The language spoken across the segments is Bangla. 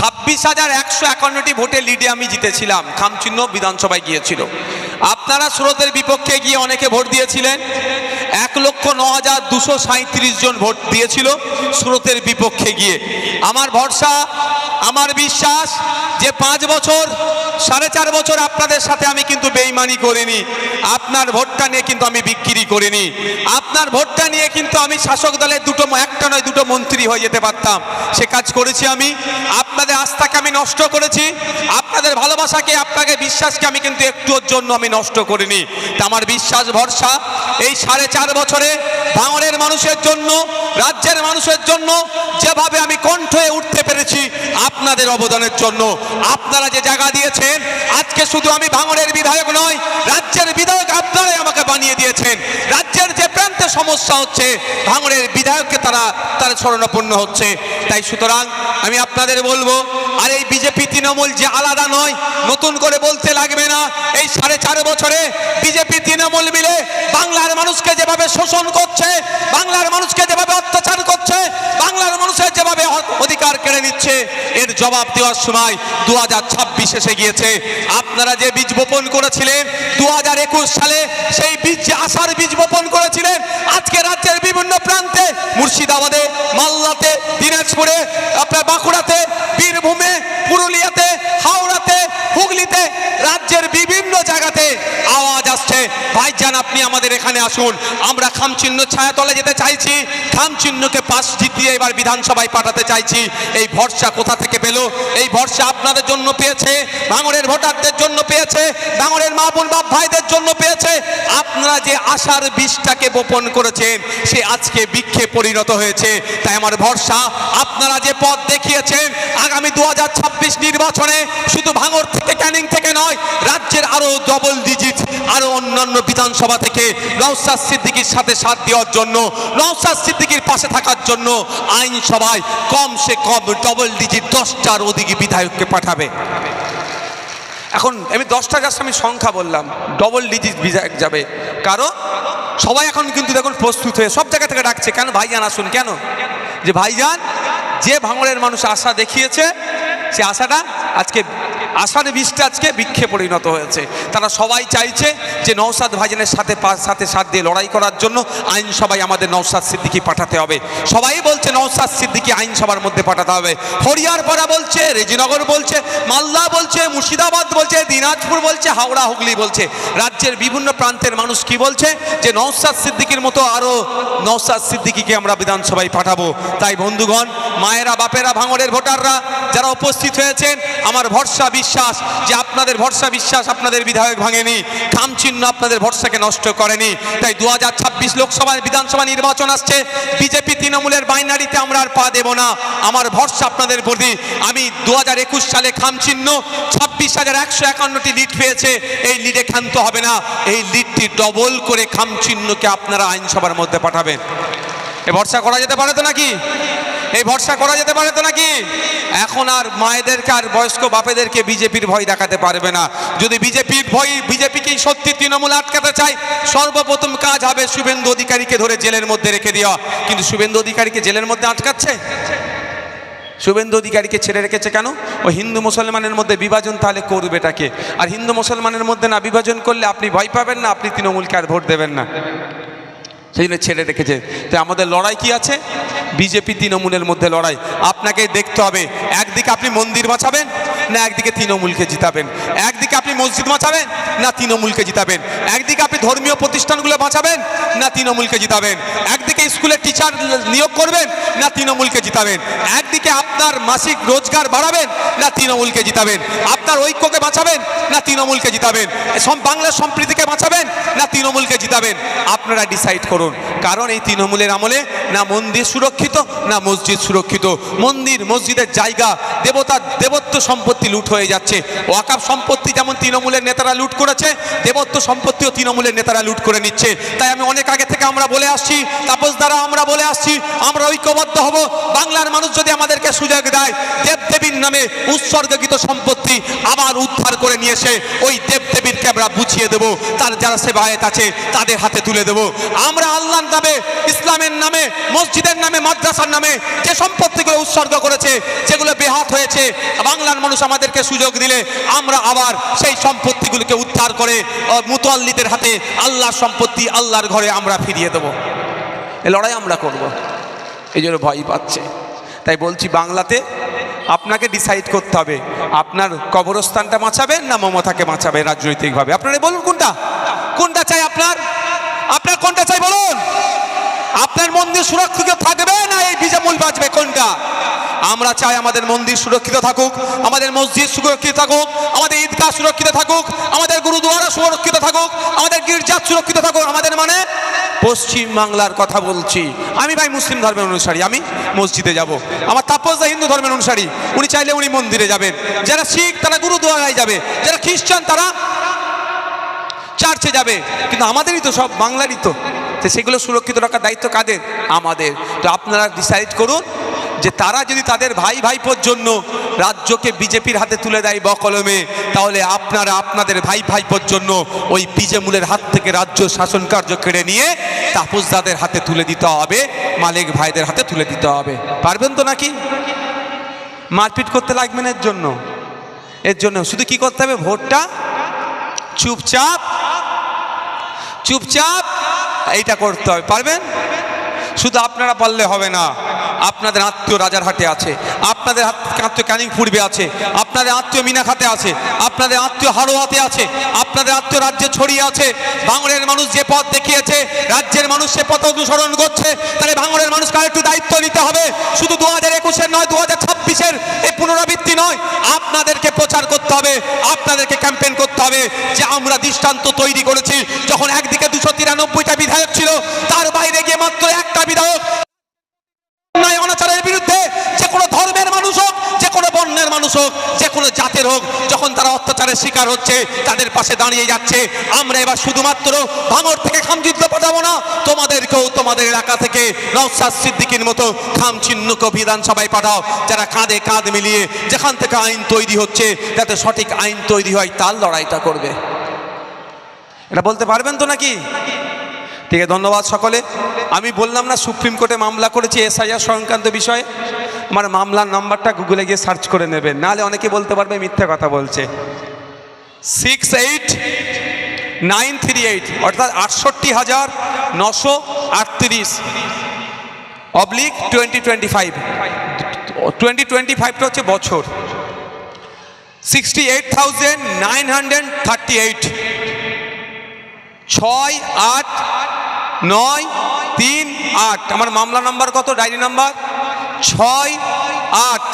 ছাব্বিশ হাজার একশো একান্নটি ভোটে লিডে আমি জিতেছিলাম। খামচিহ্ন বিধানসভায় গিয়েছিল। আপনারা স্রোতের বিপক্ষে গিয়ে অনেকে ভোট দিয়েছিলেন। এক লক্ষ ন হাজার দুশো সাঁত্রিশ জন ভোট দিয়েছিল স্রোতের বিপক্ষে গিয়ে। আমার ভরসা, আমার বিশ্বাস যে পাঁচ বছর, সাড়ে চার বছর আপনাদের সাথে আমি কিন্তু বেইমানি করিনি। আপনার ভোটটা নিয়ে কিন্তু আমি বিক্রি করিনি। আপনার ভোটটা নিয়ে কিন্তু আমি শাসক দলের দুটো, একটা নয়, দুটো মন্ত্রী হয়ে যেতে পারতাম। সে কাজ করেছি আমি। আপনাদের আস্থাকে আমি নষ্ট করেছি। আপনাদের ভালোবাসাকে, আপনাকে, বিশ্বাসকে আমি কিন্তু একটুর জন্য আমি নষ্ট করিনি। তা আমার বিশ্বাস, ভরসা, এই সাড়ে চার বছরে ভাঙড়ের মানুষের জন্য, রাজ্যের মানুষের জন্য যেভাবে আমি কণ্ঠ হয়ে উঠতে পেরেছি আপনাদের অবদানের জন্য। আপনারা যে জায়গা দিয়েছেন, আজকে শুধু আমি ভাঙড়ের বিধায়ক নয়, রাজ্যের বিধায়ক আপনারাই আমাকে বানিয়ে দিয়েছেন। রাজ্যের যে প্রান্তে সমস্যা হচ্ছে ভাঙড়ের বিধায়ককে তারা, তার স্মরণাপন্ন হচ্ছে। তাই সুতরাং আমি আপনাদের বলব, আর এই বিজেপি তৃণমূল যে আলাদা নয়, নতুন করে বলতে লাগবে না, এই সাড়ে চার বছরে বিজেপি তৃণমূল মিলে বাংলার মানুষকে যেভাবে শোষণ করছে, বাংলার মানুষকে যেভাবে অত্যাচার করছে, বাংলার মানুষের যেভাবে অধিকার কেড়ে নিচ্ছে, এর জবাব দেওয়ার সময় দু হাজার ছাব্বিশ এসে গিয়েছে। আপনারা যে বীজ বপন করেছিলেন দু হাজার একুশ সালে সেই বীজ, যে আশার বীজ বপন করেছিলেন, আজকে রাজ্যের বিভিন্ন প্রান্তে, মুর্শিদাবাদে, মালদাতে, দিনাজপুরে, আপনার বাঁকুড়াতে, বীরভূমে, পুরুলিয়াতে, হাওড়াতে, হুগলিতে, রাজ্যের বিভিন্ন জায়গাতে ভাইজান আপনি আমাদের এখানে আসুন। আমরা খামচিহ্ন ছায়াতলে যেতে চাইছি। খামচিহ্নকে পাশ জিতিয়ে এবার বিধানসভায় পাঠাতে চাইছি। এই ভরসা কোথা থেকে পেল? এই ভরসা আপনাদের জন্য পেয়েছে ভাঙড়ের ভোটারদের জন্য পেয়েছে ভাঙড়ের মা বোন, বাপ ভাইদের জন্য পেয়েছে। আপনারা যে আশার বীজটাকে বপন করেছেন, সে আজকে বৃক্ষে পরিণত হয়েছে। তাই আমার ভরসা, আপনারা যে পথ দেখিয়েছেন, আগামী দু হাজার ছাব্বিশ নির্বাচনে শুধু ভাঙর থেকে, ক্যানিং থেকে নয়, রাজ্যের আরও ডবল ডিজিট আরও অন্যান্য বিধানসভা থেকে নওসাদ সিদ্দিকির সাথে সাথ দেওয়ার জন্য নওসাদ সিদ্দিকির পাশে থাকার জন্য আইনসভায় কম সে কম ডবল ডিজিট দশটার ওদিকে বিধায়ককে পাঠাবে। এখন আমি দশটা জাস্ট আমি সংখ্যা বললাম ডবল ডিজিট বিধায়ক যাবে। কারণ সবাই এখন কিন্তু দেখুন প্রস্তুত হয়ে সব জায়গা থেকে ডাকছে, কেন ভাইজান আসুন, কেন? যে ভাইজান, যে ভাঙড়ের মানুষ আশা দেখিয়েছে, সে আশাটা আজকে আশার বীজটা আজকে বৃক্ষে পরিণত হয়েছে। তারা সবাই চাইছে যে নৌসাদ ভাইজানের সাথে সাথে সাথ দিয়ে লড়াই করার জন্য আইনসভায় আমাদের নৌসাদ সিদ্দিকি পাঠাতে হবে। সবাই বলছে নৌসাদ সিদ্দিকি আইনসভার মধ্যে পাঠাতে হবে। হরিয়ারপাড়া বলছে, রেজিনগর বলছে, মালদা বলছে, মুর্শিদাবাদ বলছে, দিনাজপুর বলছে, হাওড়া, হুগলি বলছে। রাজ্যের বিভিন্ন প্রান্তের মানুষ কি বলছে? যে নৌসাদ সিদ্দিকির মতো আরও নৌসাদ সিদ্দিকিকে আমরা বিধানসভায় পাঠাবো। তাই বন্ধুগণ, মায়েরা, বাপেরা, ভাঙড়ের ভোটাররা যারা উপস্থিত হয়েছেন, আমার ভরসা বিশ্বাস যে আপনাদের ভরসা বিশ্বাস আপনাদের বিধায়ক ভাঙেনি, খামচিহ্ন আপনাদের ভরসাকে নষ্ট করেনি। তাই দু হাজার ছাব্বিশ লোকসভা বিধানসভা নির্বাচন আসছে, বিজেপি তৃণমূলের বাইনারিতে আমরা আর পা দেব না। আমার ভরসা আপনাদের প্রতি। আমি দু হাজার একুশ সালে খামচিহ্ন, ছাব্বিশ হাজার একশো একান্নটি লিড পেয়েছে, এই লিডে ক্ষান্ত হবে না। এই লিডটি ডবল করে খামচিহ্নকে আপনারা আইনসভার মধ্যে পাঠাবেন। এ ভরসা করা যেতে পারে তো নাকি? এই ভরসা করা যেতে পারে তো নাকি? এখন আর মায়েদেরকে আর বয়স্ক বাপেদেরকে বিজেপির ভয় দেখাতে পারবে না। যদি বিজেপির ভয় বিজেপিকেই সত্যি তৃণমূল আটকাতে চায়? সর্বপ্রথম কাজ হবে শুভেন্দু অধিকারীকে ধরে জেলের মধ্যে রেখে দেওয়া। কিন্তু শুভেন্দু অধিকারীকে জেলের মধ্যে আটকাচ্ছে? শুভেন্দু অধিকারীকে ছেড়ে রেখেছে কেন? ও হিন্দু মুসলমানের মধ্যে বিভাজন তাহলে করবেটাকে আর হিন্দু মুসলমানের মধ্যে না বিভাজন করলে আপনি ভয় পাবেন না, আপনি তৃণমূলকে আর ভোট দেবেন না। সেই জন্য ছেড়ে রেখেছে। তো আমাদের লড়াই কি আছে? বিজেপি তৃণমূলের মধ্যে লড়াই। আপনাকে দেখতে হবে, একদিকে আপনি মন্দির বাঁচাবেন, না একদিকে তৃণমূলকে জিতাবেন। একদিকে আপনি মসজিদ বাঁচাবেন, না তৃণমূলকে জিতাবেন। একদিকে আপনি ধর্মীয় প্রতিষ্ঠানগুলো বাঁচাবেন, না তৃণমূলকে জিতাবেন। একদিকে স্কুলের টিচার নিয়োগ করবেন, না তৃণমূলকে জিতাবেন। একদিকে আপনার মাসিক রোজগার বাড়াবেন, না তৃণমূলকে জিতাবেন। আপনার ঐক্যকে বাঁচাবেন না তৃণমূলকে জিতাবেন? বাংলার সম্প্রীতিকে বাঁচাবেন না তৃণমূলকে জিতাবেন? আপনারা ডিসাইড করুন। কারণ এই তৃণমূলের আমলে না মন্দির সুরক্ষিত, না মসজিদ সুরক্ষিত। মন্দির, মসজিদের জায়গা দেবতার দেবত্ব সম্পত্তি লুট হয়ে যাচ্ছে। ওয়াকাব সম্পত্তি যেমন তৃণমূলের নেতারা লুট করেছে, দেবত্ব সম্পত্তিও তৃণমূলের নেতারা লুট করে নিচ্ছে। তাই আমি অনেক আগে থেকে আমরা বলে আসছি তাপস দ্বারা আমরা বলে আসছি, আমরা ঐক্যবদ্ধ হব। বাংলার মানুষ যদি আমাদেরকে সুযোগ দেয় দেব নামে উৎসর্গকৃত সম্পত্তি আবার উদ্ধার করে নিয়ে এসে ওই দেবদেবীরকে আমরা বুঝিয়ে দেব। তার যারা সেবায়ত আছে, তাদের হাতে তুলে দেব। আমরা আল্লাহর নামে, ইসলামের নামে, মসজিদের নামে, মাদ্রাসার নামে যে সম্পত্তিগুলো উৎসর্গ করেছে, যেগুলো বেহাত হয়েছে, বাংলার মানুষ আমাদেরকে সুযোগ দিলে আমরা আবার সেই সম্পত্তিগুলোকে উদ্ধার করে মুতোয়াল্লিদের হাতে আল্লাহর সম্পত্তি আল্লাহর ঘরে আমরা ফিরিয়ে দেব। এ লড়াই আমরা করব। এই জন্য ভয় পাচ্ছে। তাই বলছি, বাংলাতে আপনাকে ডিসাইড করতে হবে। আপনার কবরস্থানটা বাঁচাবেন না মমতাকে বাঁচাবেন রাজনৈতিকভাবে? আপনারা বলুন কোনটা? কোনটা চাই আপনার? আপনার কোনটা চাই বলুন? আপনার মন্দির সুরক্ষিত থাকবে না এই বিজামূল বাঁচবে কোনটা? আমরা চাই আমাদের মন্দির সুরক্ষিত থাকুক, আমাদের মসজিদ সুরক্ষিত থাকুক, আমাদের ঈদগাহ সুরক্ষিত থাকুক, আমাদের গুরুদুয়ারা সুরক্ষিত থাকুক, আমাদের গির্জা সুরক্ষিত থাকুক, আমাদের মানে পশ্চিম বাংলার কথা বলছি। আমি ভাই মুসলিম ধর্মের অনুসারী, আমি মসজিদে যাব। আমার তাপসদা হিন্দু ধর্মের অনুসারী, উনি চাইলে উনি মন্দিরে যাবেন। যারা শিখ, তারা গুরুদুয়ারায় যাবে। যারা খ্রিস্টান, তারা চার্চে যাবে। কিন্তু আমাদেরই তো সব বাংলারই তো। তো সেগুলো সুরক্ষিত রাখার দায়িত্ব কাদের? আমাদের। তো আপনারা ডিসাইড করুন যে তারা যদি তাদের ভাই ভাইপোর জন্য রাজ্যকে বিজেপির হাতে তুলে দেয় বকলমে, তাহলে আপনারা আপনাদের ভাই ভাইপোর জন্য ওই বিজেমূলের হাত থেকে রাজ্য শাসন কার্য কেড়ে নিয়ে তাপসদাদের হাতে তুলে দিতে হবে, মালিক ভাইদের হাতে তুলে দিতে হবে। পারবেন তো নাকি? মারপিট করতে লাগবেন এর জন্য। এর জন্য শুধু কি করতে হবে? ভোটটা? চুপচাপ? চুপচাপ? এইটা করতে হবে। পারবেন? শুধু আপনারা পারলে হবে না। আপনাদের আত্মীয় রাজারহাটে আছে, আপনাদের আত্মীয় ক্যানিং পূর্বে আছে, আপনাদের আত্মীয় মিনাখাতে আছে, আপনাদের আত্মীয় হারোয়াতে আছে, আপনাদের আত্মীয় রাজ্যে ছড়িয়ে আছে ভাঙড়ের মানুষ যে পথ দেখিয়েছে, রাজ্যের মানুষ সে পথ অনুসরণ করছে, তাহলে ভাঙড়ের মানুষকে একটু দায়িত্ব নিতে হবে। শুধু দু হাজার একুশের নয় দু হাজার ছাব্বিশের এই পুনরাবৃত্তি নয়, আপনাদেরকে প্রচার করতে হবে, আপনাদেরকে ক্যাম্পেন করতে হবে, যে আমরা দৃষ্টান্ত তৈরি করেছি, যখন একদিকে দুশো তিরানব্বইটা বিধায়ক ছিল, তার বাইরে গিয়ে মাত্র একটা বিধায়ক অন্যায় অনাচারের বিরুদ্ধে যে কোনো ধর্মের মানুষ হোক যে কোনো বর্ণের মানুষ হোক, যে কোনো জাতের হোক, যখন তারা অত্যাচারের শিকার হচ্ছে, তাদের পাশে দাঁড়িয়ে যাচ্ছে, আমরা এবার শুধুমাত্র ভাঙর থেকে খামযুদ্ধ পাঠাবো না, তোমাদেরকেও তোমাদের এলাকা থেকে নওসাদ সিদ্দিকির মতো খাম চিহ্নকে বিধানসভায় পাঠাও, যারা কাঁধে কাঁধ মিলিয়ে যেখান থেকে আইন তৈরি হচ্ছে, যাতে সঠিক আইন তৈরি হয়, তার লড়াইটা করবে। এটা বলতে পারবেন তো নাকি? ঠিক আছে, ধন্যবাদ সকলে। আমি বললাম না, সুপ্রিম কোর্টে মামলা করেছি এসআইআর সংক্রান্ত বিষয়ে। আমার মামলার নাম্বারটা গুগলে গিয়ে সার্চ করে নেবেন। নাহলে অনেকে বলতে পারবে মিথ্যা কথা বলছে। Six eight nine three eight অর্থাৎ আটষট্টি হাজার নশো আটত্রিশ। Oblique twenty twenty five twenty twenty ফাইভটা হচ্ছে বছর। Sixty eight thousand nine hundred thirty eight ছয় আট নয় তিন আট। আমার মামলা নাম্বার কত? Diary number? ছয়, আট,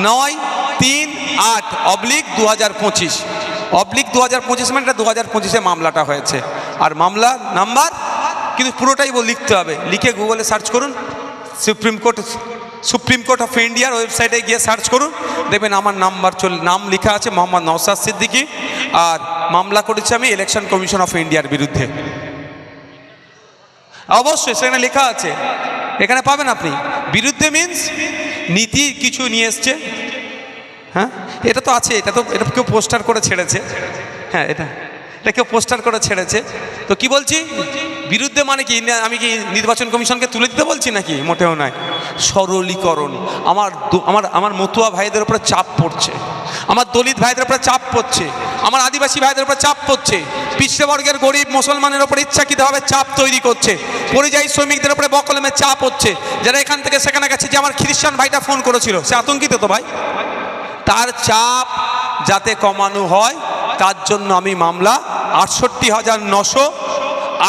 নয়, তিন, আট, অবলিক দু হাজার পঁচিশ। অবলিক দু হাজার পঁচিশ মানে দু হাজার পঁচিশে মামলাটা হয়েছে। আর মামলা নাম্বার, কিন্তু পুরোটাই লিখতে হবে। লিখে গুগলে সার্চ করুন। Supreme court supreme court of ইন্ডিয়ার ওয়েবসাইটে গিয়ে সার্চ করুন। দেখবেন আমার নাম্বার চল, নাম লেখা আছে মোহাম্মদ নওসাদ সিদ্দিকী। আর মামলা করেছি আমি ইলেকশন কমিশন অফ ইন্ডিয়ার বিরুদ্ধে। অবশ্যই সেখানে লেখা আছে। এখানে পাবেন আপনি। বিরুদ্ধে মিন্স নীতি কিছু নিয়ে এসছে। হ্যাঁ? এটা তো আছে, এটা তো, এটা কেউ পোস্টার করে ছেড়েছে। হ্যাঁ এটা এটা কেউ পোস্টার করে ছেড়েছে। তো কি বলছি? বিরুদ্ধে মানে কি? আমি কি নির্বাচন কমিশনকে তুলে দিতে বলছি নাকি? মোটেও নয়। সরলীকরণ। আমার আমার আমার মতুয়া ভাইদের উপরে চাপ পড়ছে। আমার দলিত ভাইদের উপরে চাপ পড়ছে, আমার আদিবাসী ভাইদের উপরে চাপ পড়ছে পিছিয়ে বর্গের গরিব মুসলমানের উপরে ইচ্ছাকৃতভাবে চাপ তৈরি করছে, পরিযায়ী শ্রমিকদের উপরে বকলমের চাপ হচ্ছে, যারা এখান থেকে সেখানে গেছে, যে আমার খ্রিস্টান ভাইটা ফোন করেছিল, সে আতঙ্কিত তো ভাই? তার চাপ যাতে কমানো হয়, তার জন্য আমি মামলা আটষট্টি হাজার নশো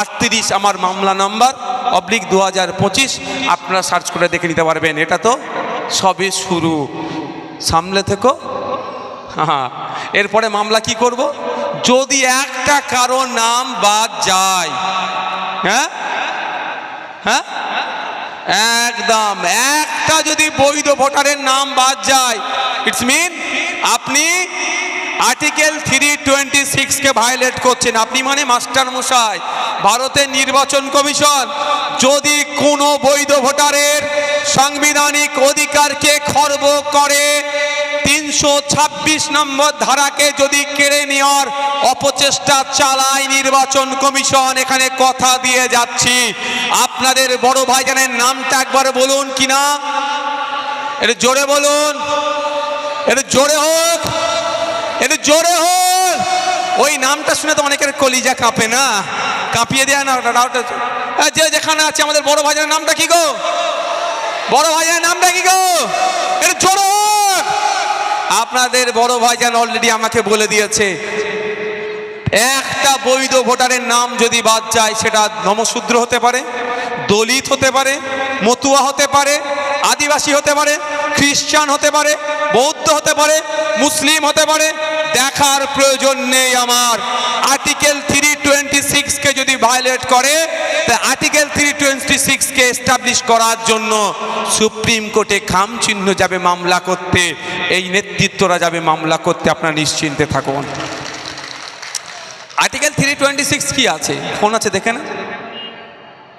আটত্রিশ আমার মামলা নাম্বার, অবলিক দু হাজার পঁচিশ, আপনারা সার্চ করে দেখে নিতে পারবেন, এটা তো সবে শুরু। সামলে থেকো। এরপরে মামলা কি করব? যদি একটা কারও নাম বাদ যায় হ্যাঁ? হ্যাঁ? একদম। একটা যদি বৈধ ভোটারের নাম বাদ যায় ইটস মিন আপনি আর্টিকেল থ্রি টোয়েন্টি সিক্সকে ভায়োলেট করছেন। আপনি মানে মাস্টার মশাই, ভারতের নির্বাচন কমিশন। যদি কোনো বৈধ ভোটারের সাংবিধানিক অধিকারকে খর্ব করে, তিনশো ছাব্বিশ নম্বর ধারাকে যদি কেড়ে নেওয়ার অপচেষ্টা চালায় নির্বাচন কমিশন, এখানে কথা দিয়ে যাচ্ছি। আপনাদের বড় ভাইজানের নামটা একবার বলুন কিনা এটা জোরে বলুন। এটা জোরে হোক। এটা জোরে হোক। ওই নামটা শুনে তো অনেকের কলিজা কাঁপে না? কাঁপিয়ে দেয় না, ওটা যে যেখানে আছে, আমাদের বড় ভাইজানের নামটা কি গো? বড় ভাইজানের নামটা কি গো? এটা জোরে আপনাদের বড় যেন অলরেডি আমাকে বলে দিয়েছে। একটা বৈধ ভোটারের নাম যদি বাদ যায়, সেটা নমশূদ্র হতে পারে। দলিত হতে পারে, মতুয়া হতে পারে, আদিবাসী হতে পারে খ্রিস্টান হতে পারে, বৌদ্ধ হতে পারে, মুসলিম হতে পারে, দেখার প্রয়োজন নেই আমার। আর্টিকেল থ্রি টোয়েন্টি সিক্সকে যদি ভায়োলেট করে, তা আর্টিকেল থ্রি টোয়েন্টি সিক্সকে এস্টাবলিশ করার জন্য সুপ্রিম কোর্টে খাম চিহ্ন যাবে মামলা করতে। এই নেতৃত্বরা যাবে মামলা করতে, আপনারা নিশ্চিন্তে থাকুন। আর্টিকেল থ্রি টোয়েন্টি সিক্স কি আছে? ফোন আছে দেখে না?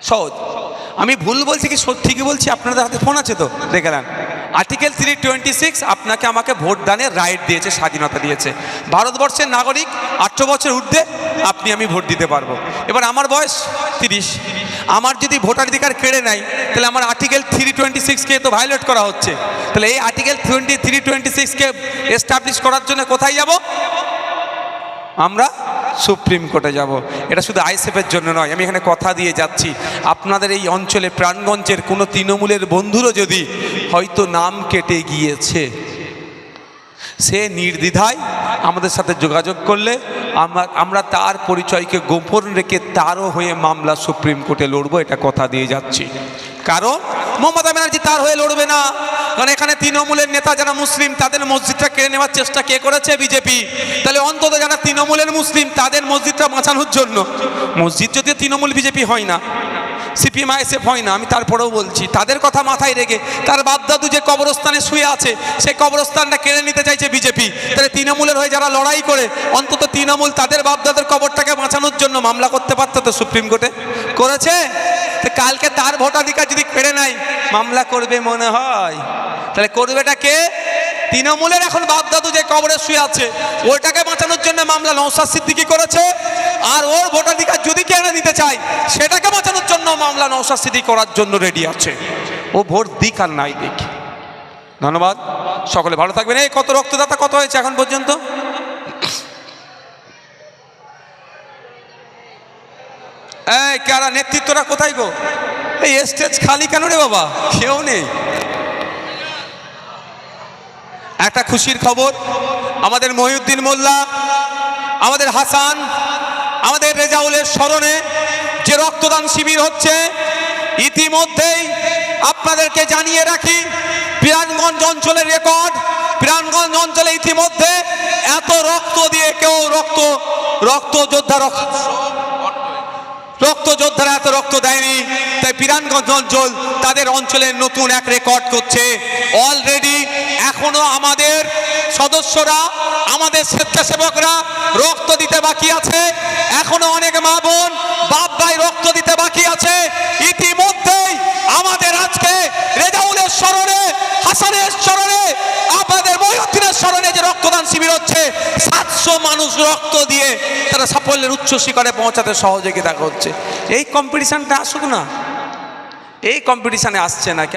সহজ। আমি ভুল বলছি কি সত্যি কি বলছি? আপনাদের হাতে ফোন আছে তো? দেখে নেন। আর্টিকেল থ্রি টোয়েন্টি সিক্স আপনাকে আমাকে ভোট দানের রাইট দিয়েছে, স্বাধীনতা দিয়েছে। ভারতবর্ষের নাগরিক, আঠেরো বছর ঊর্ধ্বে আপনি আমি ভোট দিতে পারব। এবার আমার বয়স তিরিশ। আমার যদি ভোটাধিকার কেড়ে নেয়, তাহলে আমার আর্টিকেল থ্রি টোয়েন্টি সিক্সকে তো ভায়োলেট করা হচ্ছে। তাহলে এই আর্টিকেল টোয়েন্টি থ্রি টোয়েন্টি সিক্সকে এস্টাবলিশ করার জন্য কোথায় যাব? আমরা সুপ্রিম কোর্টে যাব। এটা শুধু আইসেফের জন্য নয়, আমি এখানে কথা দিয়ে যাচ্ছি। আপনাদের এই অঞ্চলে প্রাণগঞ্জের কোনো তৃণমূলের বন্ধুরও যদি হয়তো নাম কেটে গিয়েছে, সে নির্দ্বিধায় আমাদের সাথে যোগাযোগ করলে আমরা আমরা তার পরিচয়কে গোপন রেখে তারও হয়ে মামলা সুপ্রিম কোর্টে লড়বো, এটা কথা দিয়ে যাচ্ছি। কারণ মমতা ব্যানার্জি তার হয়ে লড়বে না। কারণ এখানে তৃণমূলের নেতা যারা মুসলিম, তাদের মসজিদটা কেড়ে নেওয়ার চেষ্টা কে করেছে বিজেপি? তাহলে অন্তত যারা তৃণমূলের মুসলিম, তাদের মসজিদটা বাঁচানোর জন্য। মসজিদ যদি তৃণমূল, বিজেপি হয় না। সিপিএম আইএসএফ হয় না, আমি তারপরেও বলছি, তাদের কথা মাথায় রেখে তার বাপদাদু যে কবরস্থানে শুয়ে আছে সেই কবরস্থানটা কেড়ে নিতে চাইছে বিজেপি। তাহলে তৃণমূলের হয়ে যারা লড়াই করে, অন্তত তৃণমূল তাদের বাপদাদের কবরটাকে বাঁচানোর জন্য মামলা করতে পারতো তো সুপ্রিম কোর্টে? করেছে? তো কালকে তার ভোটাধিকার যদি কেড়ে নেয়, মামলা করবে মনে হয়। তাহলে করবেটা কে? তৃণমূলের এখন বাপদাদু যে কবরে শুয়ে আছে, ওইটাকে বাঁচানোর জন্য মামলা নৌসাদ সিদ্দিকি করেছে, আর ওর ভোটাধিকার যদি কেড়ে নিতে চায়, সেটাকে বাঁচানোর জন্য মামলা নৌসাদ সিদ্দিকি করার জন্য রেডি আছে। ও ভোট দিক আর নাই দিক। ধন্যবাদ। সকলে ভালো থাকবেন। এই কত রক্তদাতা, কত হয়েছে এখন পর্যন্ত? এই কারা নেতৃত্বরা কোথায় গো? এই স্টেজ খালি কেন রে বাবা? কেউ নেই। একটা খুশির খবর, আমাদের মহিউদ্দিন মোল্লা, আমাদের হাসান, আমাদের রেজাউলের স্মরণে যে রক্তদান শিবির হচ্ছে, ইতিমধ্যেই আপনাদেরকে জানিয়ে রাখি বিরানগঞ্জ অঞ্চলের রেকর্ড বিরানগঞ্জ অঞ্চলে ইতিমধ্যে এত রক্ত দিয়ে কেউ রক্ত রক্ত যোদ্ধা রক্ত রক্ত যোদ্ধারা এত রক্ত দেয়নি, তাই বিরানগঞ্জ অঞ্চল তাদের অঞ্চলের নতুন এক রেকর্ড করছে। অলরেডি এখনও আমাদের সদস্যরা, আমাদের স্বেচ্ছাসেবকরা রক্ত দিতে বাকি আছে। এখনও অনেক মা বোন, বাপ ভাই রক্ত দিতে বাকি আছে। ইতিমধ্যেই আমাদের আজকে রেজাউলের স্মরণে, হাসানের স্মরণে, আপনাদের মহিউদ্দিনের স্মরণে যে রক্তদান শিবির হচ্ছে সাতশো মানুষ রক্ত দিয়ে তারা সাফল্যের উচ্চ শিখরে পৌঁছাতে সহযোগিতা করছে। এই কম্পিটিশানটা আসুক না, এই কম্পিটিশানে আসছে না কেন?